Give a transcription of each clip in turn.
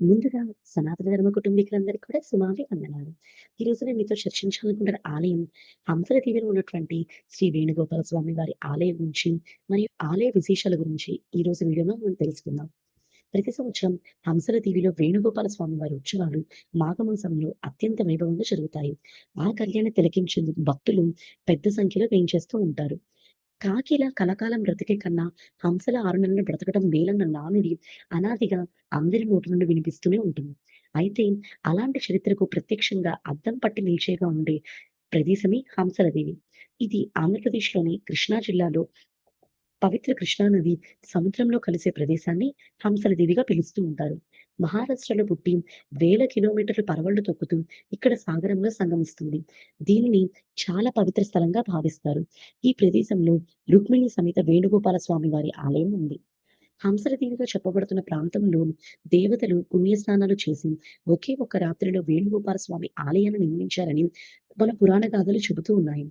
ముందుగా సనాతన ధర్మ కుటుంబీకులందరికీ కూడా సుమావి వందనాలు. ఈరోజు నేను మీతో చర్చించాలనుకుంటున్న ఆలయం హంసల దీవెన ఉన్నటువంటి శ్రీ వేణుగోపాల స్వామి వారి ఆలయం గురించి మరియు ఆలయ విశేషాల గురించి ఈ రోజు వీడియోలో మనం తెలుసుకుందాం. ప్రతి సంవత్సరం హంసల దీవిలో వేణుగోపాల స్వామి వారి ఉత్సవాలు మాఘమాసంలో అత్యంత వైభవంగా జరుగుతాయి. ఆ కళ్యాణ తిలకించేందుకు భక్తులు పెద్ద సంఖ్యలో వేయించేస్తూ ఉంటారు. కాకిలా కలకాలం బ్రతికే కన్నా హంసల ఆరు నెలలు బ్రతకడం మేలన్న నానుడి అనాదిగా అందరి నోటి నుండి వినిపిస్తూనే ఉంటుంది. అయితే అలాంటి చరిత్రకు ప్రత్యక్షంగా అద్దం పట్టి నిలిచేగా ఉండే ప్రదేశమే హంసల దేవి. ఇది ఆంధ్రప్రదేశ్‌లోని కృష్ణా జిల్లాలో పవిత్ర కృష్ణా నది సముద్రంలో కలిసే ప్రదేశాన్ని హంసల దేవిగా పిలుస్తూ ఉంటారు. మహారాష్ట్రలో పుట్టి వేల కిలోమీటర్లు పరవళ్ళు తొక్కుతూ ఇక్కడ సాగరంలో సంగమిస్తుంది. దీనిని చాలా పవిత్ర స్థలంగా భావిస్తారు. ఈ ప్రదేశంలో రుక్మిణి సమేత వేణుగోపాల స్వామి వారి ఆలయం ఉంది. హంసల చెప్పబడుతున్న ప్రాంతంలో దేవతలు పుణ్యస్నానాలు చేసి ఒకే ఒక్క రాత్రిలో వేణుగోపాల స్వామి ఆలయాన్ని నిర్మించారని మన పురాణ గాథలు చెబుతూ ఉన్నాయి.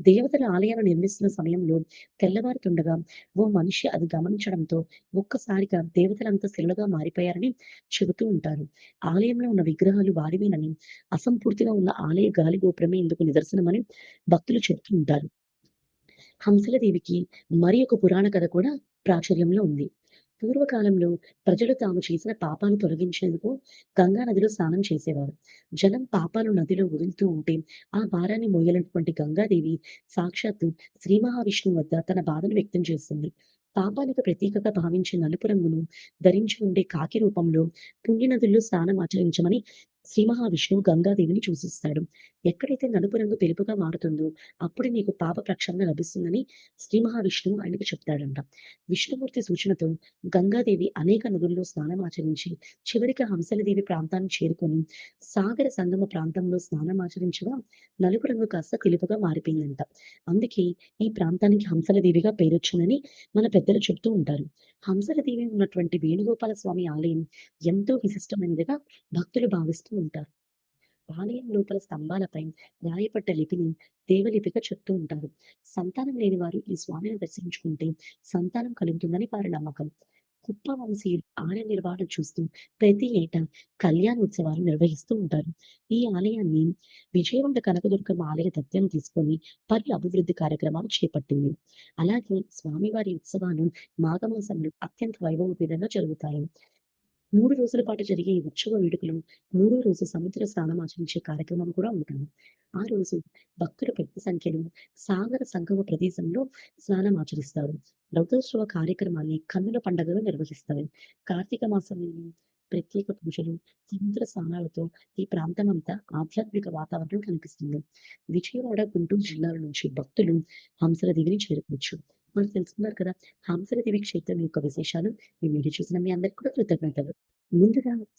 దేవతల ఆలయాన్ని నిర్మిస్తున్న సమయంలో తెల్లవారుతుండగా ఓ మనిషి అది గమనించడంతో ఒక్కసారిగా దేవతలంతా శిలలుగా మారిపోయారని చెబుతూ ఉంటారు. ఆలయంలో ఉన్న విగ్రహాలు వారివేనని, అసంపూర్తిగా ఉన్న ఆలయ గాలి గోపురమే ఇందుకు నిదర్శనమని భక్తులు చెబుతూ ఉంటారు. హంసల దేవికి మరి ఒక పురాణ కథ కూడా ప్రాచుర్యంలో ఉంది. పూర్వకాలంలో ప్రజలు తాము చేసిన పాపాలు తొలగించేందుకు గంగా నదిలో స్నానం చేసేవారు. జలం పాపాలు నదిలో వదులుతూ ఉంటే ఆ భారాన్ని మోయలేనటువంటి గంగాదేవి సాక్షాత్తు శ్రీ మహావిష్ణువు వద్ద తన బాధను వ్యక్తం చేస్తుంది. పాపాలకు ప్రతీకగా భావించే నలుపు రంగును ధరించి ఉండే కాకి రూపంలో పుణ్యనదుల్లో స్నానం ఆచరించమని శ్రీ మహావిష్ణువు గంగాదేవిని సూచిస్తాడు. ఎక్కడైతే నలుపు రంగు తెలుపుగా మారుతుందో అప్పుడు నీకు పాప ప్రక్షాళన లభిస్తుందని శ్రీ మహావిష్ణువు ఆయనకు చెప్తాడంట. విష్ణుమూర్తి సూచనతో గంగాదేవి అనేక నదుల్లో స్నానం ఆచరించి చివరికి హంసలదేవి ప్రాంతాన్ని చేరుకొని సాగర సంగమ ప్రాంతంలో స్నానం ఆచరించగా నలుపు రంగు కాస్త తెలుపుగా మారిపోయిందంట. అందుకే ఈ ప్రాంతానికి హంసలదేవిగా పేరొచ్చిందని మన పెద్దలు చెప్తూ ఉంటారు. హంసలదేవి ఉన్నటువంటి వేణుగోపాల స్వామి ఆలయం ఎంతో విశిష్టమైనదిగా భక్తులు భావిస్తూ ఉంటారు. ఆలయం లోపల స్తంభాలపై రాయపడ్డ లిపిని దేవలిపిగా చెప్తూ ఉంటారు. సంతానం లేని వారు ఈ స్వామిని దర్శించుకుంటే సంతానం కలుగుతుందని వారి నమ్మకం. కుప్ప వంశీయులు ఆలయ నిర్వహణ చూస్తూ ప్రతి ఏటా కళ్యాణ ఉత్సవాలు నిర్వహిస్తూ ఉంటారు. ఈ ఆలయాన్ని విజయవంత కనకదుర్గమ్మ ఆలయ దత్తత తీసుకొని పలు అభివృద్ధి కార్యక్రమాలు చేపట్టింది. అలాగే స్వామివారి ఉత్సవాలు మాఘమాసంలో అత్యంత వైభవపేతంగా జరుగుతాయి. మూడు రోజుల పాటు జరిగే ఈ ఉత్సవ వేడుకలు మూడో రోజు సముద్ర స్నానం ఆచరించే కార్యక్రమం కూడా ఉంటుంది. ఆ రోజు భక్తులు పెద్ద సంఖ్యలో సాగర సంగమ ప్రదేశంలో స్నానం ఆచరిస్తారు. రౌద్రోత్సవ కార్యక్రమాన్ని కన్నుల పండుగగా నిర్వహిస్తారు. కార్తీక మాసంలోని ప్రత్యేక పూజలు, సముద్ర స్నానాలతో ఈ ప్రాంతమంతా ఆధ్యాత్మిక వాతావరణం కనిపిస్తుంది. విజయవాడ, గుంటూరు జిల్లాల నుంచి భక్తులు హంసల దేవిని చేరుకోవచ్చు. మరి తెలుసుకున్నారు కదా! హంసల దేవి క్షేత్రం యొక్క విశేషాలు. ఈ వీడియో చూసిన మీ అందరికి కూడా కృతజ్ఞతలు. ముందుగా